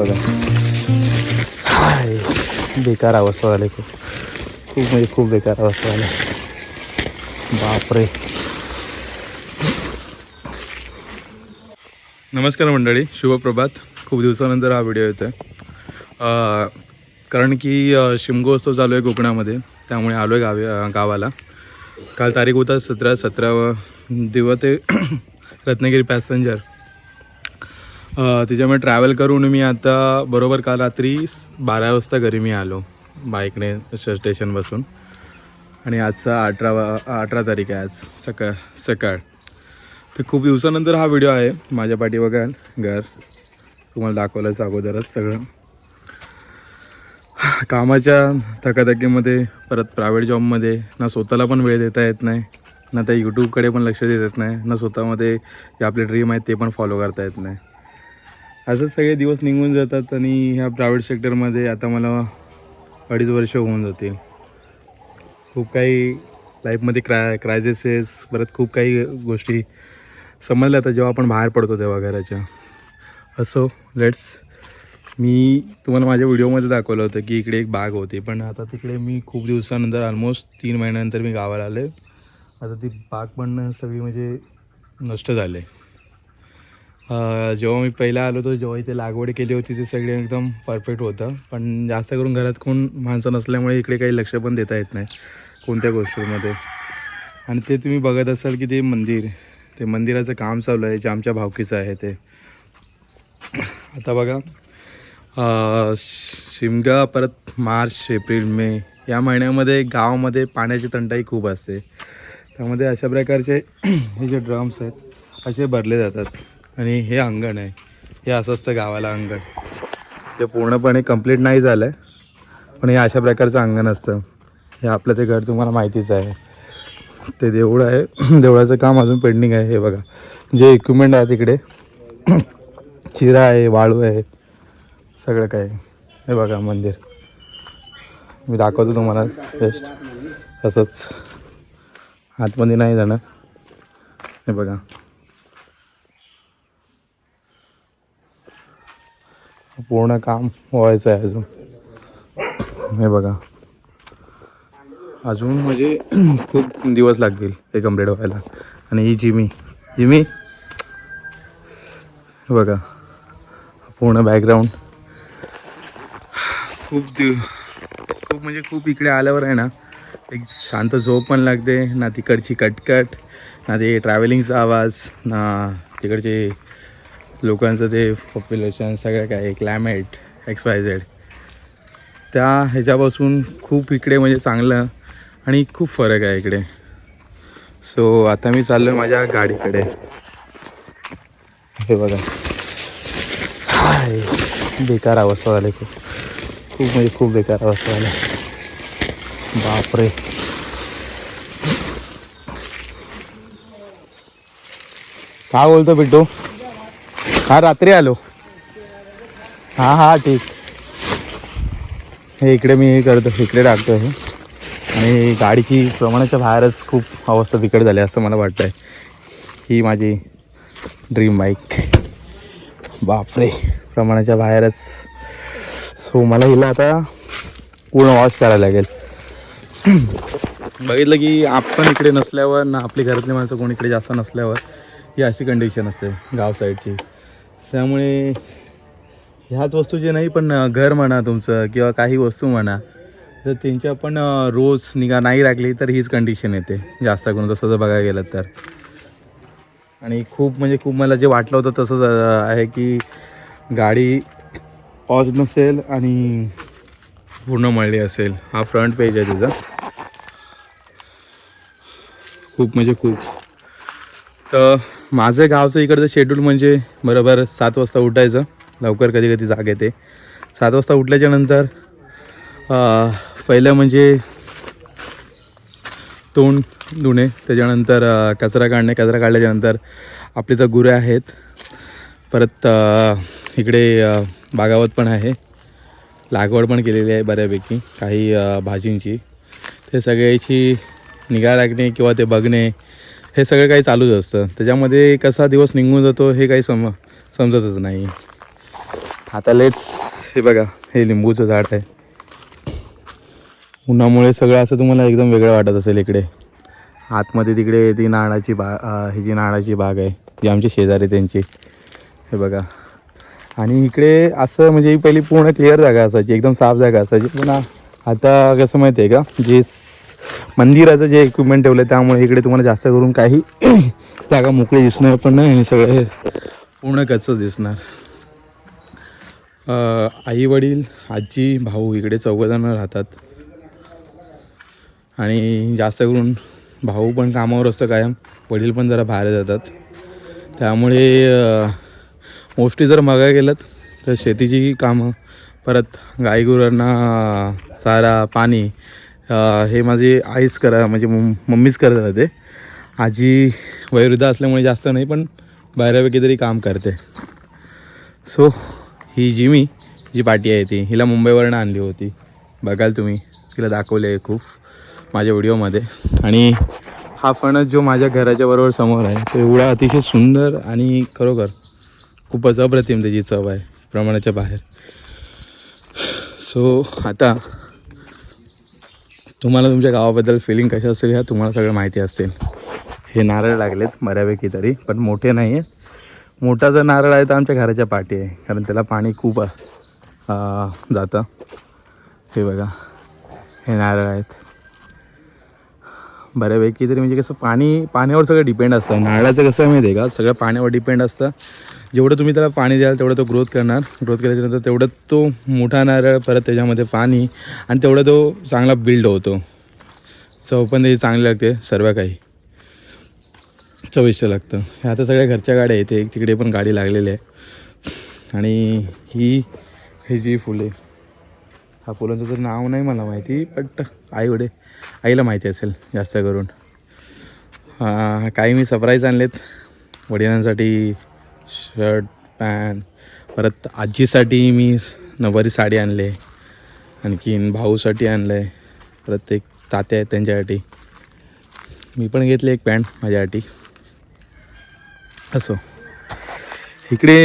बघा. हाय बेकार अवस्था झाली खूप. खूप म्हणजे खूप बेकार अवस्था झाली. बापरे. नमस्कार मंडळी शुभप्रभात. खूप दिवसानंतर हा व्हिडिओ येतो आहे कारण की शिमगोत्सव चालू आहे कोकणामध्ये त्यामुळे आलो आहे गावी गावाला. काल तारीख होता सतरा सतरा दिवस ते रत्नागिरी पॅसेंजर. त्याच्यामुळे ट्रॅव्हल करून मी आता बरोबर काल रात्री बारा वाजता घरी मी आलो बाईकने श- स्टेशनपासून आणि आजचा अठरा अठरा तारीख आहे आज सकाळ सकाळ. तर खूप दिवसानंतर हा व्हिडिओ आहे माझ्या पाठी बघा घर. तुम्हाला दाखवलंच अगोदरच सगळं. कामाच्या थकाथकीमध्ये परत प्रायव्हेट जॉबमध्ये ना स्वतःला पण वेळ देता येत नाही ना त्या यूट्यूबकडे पण लक्ष देत येत नाही ना स्वतःमध्ये जे आपले ड्रीम आहेत ते पण फॉलो करता येत नाही. असंच सगळे दिवस निघून जातात आणि ह्या प्रायव्हेट सेक्टरमध्ये आता मला अडीच वर्ष होऊन जातील. खूप काही लाईफमध्ये क्राय क्रायजेसेस परत खूप काही गोष्टी समजल्या आता जेव्हा आपण बाहेर पडतो तेव्हा घराच्या. असो लेट्स मी तुम्हाला माझ्या व्हिडिओमध्ये दाखवलं होतं की इकडे एक बाग होती पण आता तिकडे मी खूप दिवसानंतर ऑलमोस्ट तीन महिन्यानंतर मी गावाला आले आता ती बाग पण सगळी म्हणजे नष्ट झाले आहे जेव्हा मी पहिला आलो होतो जेव्हा इथे लागवड केली होती ते सगळे एकदम परफेक्ट होतं. पण जास्त करून घरात कोण माणसं नसल्यामुळे इकडे काही लक्ष पण देता येत नाही कोणत्या गोष्टीमध्ये. आणि ते तुम्ही बघत असाल की ते मंदिर ते मंदिराचं काम चालू आहे जे आमच्या भावकीचं आहे ते. आता बघा शिमगा परत मार्च एप्रिल मे या महिन्यामध्ये गावामध्ये पाण्याची तंटाई खूप असते. त्यामध्ये अशा प्रकारचे हे जे ड्रम्स आहेत असे भरले जातात. आणि हे अंगण आहे. हे असं असतं गावाला अंगण. ते पूर्णपणे कंप्लीट नाही झालं आहे पण हे अशा प्रकारचं अंगण असतं. हे आपलं ते घर तुम्हाला माहितीच आहे. ते देऊळ आहे. देवळाचं काम अजून पेंडिंग आहे. हे बघा. जे इक्विपमेंट आहे तिकडे. चिरा आहे वाळू आहे सगळं काय हे बघा मंदिर. मी दाखवतो तुम्हाला. बेस्ट असंच. आतमध्ये नाही जाणार. हे बघा. पूर्ण काम व्हायचं आहे अजून. हे बघा. अजून म्हणजे खूप दिवस लागतील हे कंप्लीट व्हायला. आणि ही जिमी. जिमी? बघा. पूर्ण बॅकग्राऊंड खूप दिव खूप म्हणजे खूप इकडे आल्यावर आहे ना एक शांत झोप पण लागते ना तिकडची कटकट ना ते ट्रॅव्हलिंगचा आवाज ना तिकडचे लोकांचं ते पॉप्युलेशन सगळं काय क्लायमेट एक्स वाय झेड त्या ह्याच्यापासून खूप इकडे म्हणजे चांगलं आणि खूप फरक आहे इकडे. सो आता मी चाललो आहे माझ्या गाडीकडे. हे बघा. हाय बेकार अवस्था झाली खूप. खूप म्हणजे खूप बेकार अवस्था झाली. बापरे. काय बोलतो बिट्टू हा रात्री आलो. हां हां ठीक. हे इकडे मी हे करतो इकडे टाकतो हे. आणि गाडीची प्रमाणाच्या बाहेरच खूप अवस्था बिकट झाली असं मला वाटतं आहे ही माझी ड्रीम बाईक बापरे प्रमाणाच्या बाहेरच. सो मला हिला आता पूर्ण वॉश करायला लागेल. बघितलं की आपण इकडे नसल्यावर ना आपली घरातली माणसं कोण इकडे जास्त नसल्यावर ही अशी कंडिशन असते गाव साईडची त्यामुळे ह्याच वस्तूची नाही पण घर म्हणा तुमचं किंवा काही वस्तू म्हणा तर त्यांच्या पण रोज निगा नाही राखली तर हीच कंडिशन येते. जास्त करून तसं जर बघायला गेलं तर. आणि खूप म्हणजे खूप मला जे वाटलं होतं तसंच आहे की गाडी पॉज नसेल आणि पूर्ण मळली असेल. हा फ्रंट पेज आहे तिचा. खूप म्हणजे खूप. तर माझं गावचं इकडचं शेड्यूल म्हणजे बरोबर सात वाजता उठायचं. लवकर कधी कधी जाग येते. सात वाजता उठल्याच्यानंतर पहिलं म्हणजे तोंड धुणे त्याच्यानंतर कचरा काढणे. कचरा काढल्याच्यानंतर आपली तर गुरे आहेत. परत इकडे बागावत पण आहे. लागवड पण केलेली आहे बऱ्यापैकी काही भाजींची. ते सगळ्याची निगा राखणे किंवा ते बघणे हे सगळं काही चालूच असतं. त्याच्यामध्ये कसा दिवस निघून जातो हे काही सम समजतच नाही. आता लेट हे बघा हे लिंबूचं झाड आहे. उन्हामुळे सगळं असं तुम्हाला एकदम वेगळं वाटत असेल इकडे. आतमध्ये तिकडे ती नाळाची बा ही जी नाळाची बाग आहे ती आमची शेजारी त्यांची. हे बघा. आणि इकडे असं म्हणजे पहिली पूर्ण क्लिअर जागा असायची एकदम साफ जागा असायची. पण आता कसं माहिती आहे का जे मंदिराचं जे इक्विपमेंट ठेवलं त्यामुळे इकडे तुम्हाला जास्त करून काही जागा मोकळी दिसणार पण नाही आणि सगळे पूर्ण कच्चंच दिसणार. आई वडील आजी भाऊ इकडे चौघजणं राहतात. आणि जास्त करून भाऊ पण कामावर असतं कायम वडील पण जरा बाहेर जातात. त्यामुळे मोस्टली जर मागा गेलं तर शेतीची कामं परत गाईगुरांना चारा पाणी हे माझी आईच करा म्हणजे मम्मीच करत राहते आजी वयोवृद्ध असल्यामुळे जास्त नाही पण बऱ्यापैकी तरी काम करते. सो ही जी मी जी पाटी आहे ती हिला मुंबईवरनं आणली होती. बघाल तुम्ही तिला दाखवले आहे खूप माझ्या व्हिडिओमध्ये. आणि हा फणस जो माझ्या घराच्या बरोबर समोर आहे तो एवढा अतिशय सुंदर आणि खरोखर खूपच अप्रतिम त्याची चव आहे प्रमाणाच्या बाहेर. सो आता तुम्हाला तुमच्या गावाबद्दल फिलिंग कशा असेल ह्या तुम्हाला सगळं माहिती असेल हे नारळ लागलेत बऱ्यापैकी तरी पण मोठे नाही आहेत मोठा जर नारळ आहे तर आमच्या घराच्या पाठी आहे कारण त्याला पाणी खूप जातं. हे बघा हे नारळ आहेत. बऱ्यापैकी तरी म्हणजे कसं पाणी पाण्यावर सगळं डिपेंड असतं. नारळाचं कसं आहे माहिती आहे का? सगळं पाण्यावर डिपेंड असतं. जेवढं तुम्ही त्याला पाणी द्याल तेवढं तो ग्रोथ करणार. ग्रोथ केल्याच्यानंतर तेवढं तो मोठा नारळ परत त्याच्यामध्ये पाणी आणि तेवढं तो चांगला बिल्ड होतो. चव पण त्याची चांगली लागते सर्व काही. चविष्ट लागतं. आता सगळ्या घरच्या गाड्या येते तिकडे पण गाडी लागलेली आहे. आणि ही ही जी फुले हा फुलांचं तर नाव नाही मला माहिती बट आईवडे आईला माहिती असेल जास्त करून. काही मी सरप्राईज आणलेत. वडिलांसाठी शर्ट पॅन्ट परत आजीसाठी मी नववारी साडी आणले आणखीन भाऊसाठी आणलं आहे परत एक तात्या आहेत त्यांच्यासाठी. मी पण घेतले एक पॅन्ट माझ्यासाठी. असो. इकडे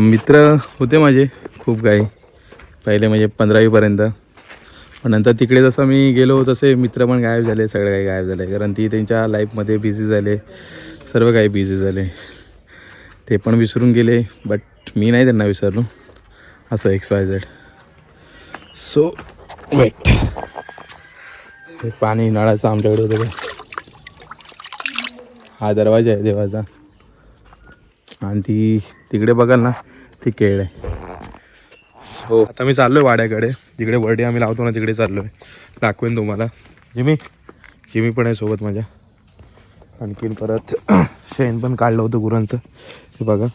मित्र होते माझे खूप काही. पहिले म्हणजे पंधरावीपर्यंत. पण नंतर तिकडे जसं मी गेलो तसे मित्र पण गायब झाले सगळे काही गायब झाले. कारण ती त्यांच्या लाईफमध्ये बिझी झाले सर्व काही बिझी झाले. ते पण विसरून गेले बट मी नाही त्यांना विसरलो. असं X Y Z so wait हे पाणी नळाचं आमच्याकडे होतं हा दरवाजा आहे देवाचा. आणि ती तिकडे बघाल ना ती केळ आहे. हो. आता मी चाललो आहे वाड्याकडे. जिकडे बर्डे आम्ही लावतो ना तिकडे चाललो आहे दाखवेन तुम्हाला. जिमी. जिमी पण आहे सोबत माझ्या. आणखीन परत शेण पण काढलं होतं गुरांचं. हे बघा.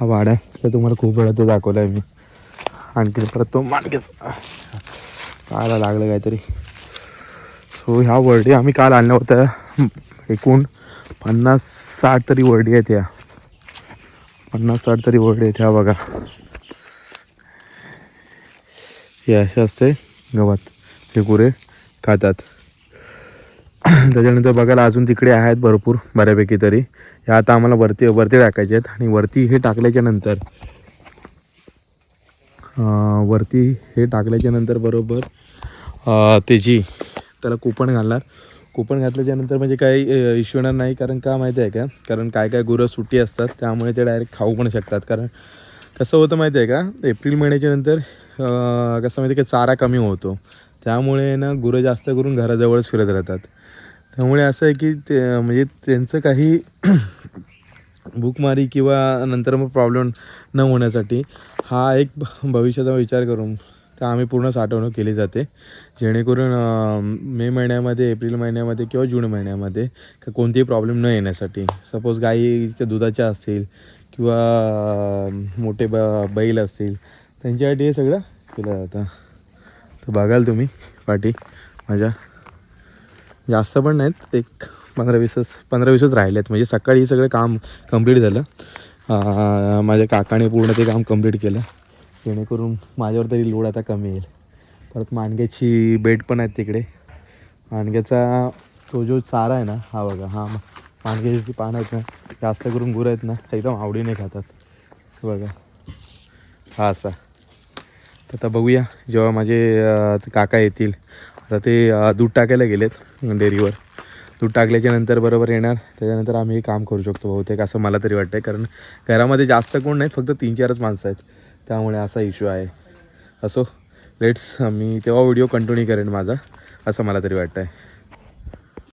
हा वाडा तर तुम्हाला खूप वेळा तो दाखवला आहे मी. आणखीन परत तो माणकेच. काला लागलं काहीतरी. सो ह्या वर्डी आम्ही काल आणल्या होत्या. एकूण पन्नास साठ तरी वर्डी आहेत या. पन्नास साठ तरी वर्डी आहेत ह्या बघा. हे असे असते गवत. हे गुरे खातात. त्याच्यानंतर बघायला अजून तिकडे आहेत भरपूर बऱ्यापैकी तरी. ह्या आता आम्हाला वरती वरती टाकायचे आहेत आणि वरती हे टाकल्याच्या नंतर वरती हे टाकल्याच्या नंतर बरोबर त्याची त्याला कुपण घालणार. कुपन घातल्याच्यानंतर म्हणजे काही इश्यू येणार नाही कारण का माहिती आहे का? कारण काय काय गुरं सुट्टी असतात त्यामुळे ते डायरेक्ट खाऊ पण शकतात. कारण कसं होतं माहिती आहे का? एप्रिल महिन्याच्या नंतर कसं माहिती आहे का चारा कमी होतो. त्यामुळे ना गुरं जास्त करून घराजवळच फिरत राहतात. त्यामुळे असं आहे की ते म्हणजे त्यांचं काही भूकमारी किंवा नंतर मग प्रॉब्लेम न होण्यासाठी हा एक भविष्याचा विचार करून तर आम्ही पूर्ण साठवणूक केली जाते. जेणेकरून मे महिन्यामध्ये एप्रिल महिन्यामध्ये किंवा जून महिन्यामध्ये का कोणतेही प्रॉब्लेम न येण्यासाठी सपोज गाईच्या दुधाच्या असतील किंवा मोठे ब बैल असतील त्यांच्यासाठी हे सगळं केलं जातं. तर बघाल तुम्ही पाठी माझ्या. जास्त पण नाहीत एक पंधरा वीसच पंधरा वीसच राहिले आहेत म्हणजे सकाळी हे सगळं काम कंप्लीट झालं. माझ्या काकाने पूर्ण ते काम कंप्लीट केलं. जेणेकरून माझ्यावर तरी लोड आता कमी येईल. परत मांडग्याची बेड पण आहेत तिकडे. मांडग्याचा तो जो चारा आहे ना हा बघा हा मांडग्याची पानं आहेत ना जास्त करून गुरं आहेत ना एकदम आवडीने खातात. बघा. हा असा. तर आता बघूया जेव्हा माझे काका येतील आता ते दूध टाकायला गेलेत डेअरीवर. दूध टाकल्याच्या नंतर बरोबर येणार त्याच्यानंतर आम्ही हे काम करू शकतो बहुतेक असं मला तरी वाटतं कारण घरामध्ये जास्त कोण नाहीत फक्त तीन चारच माणसं आहेत. त्यामुळे असा इश्यू आहे. असो लेट्स मी तेव्हा व्हिडिओ कंटिन्यू करेन माझा असं मला तरी वाटतं आहे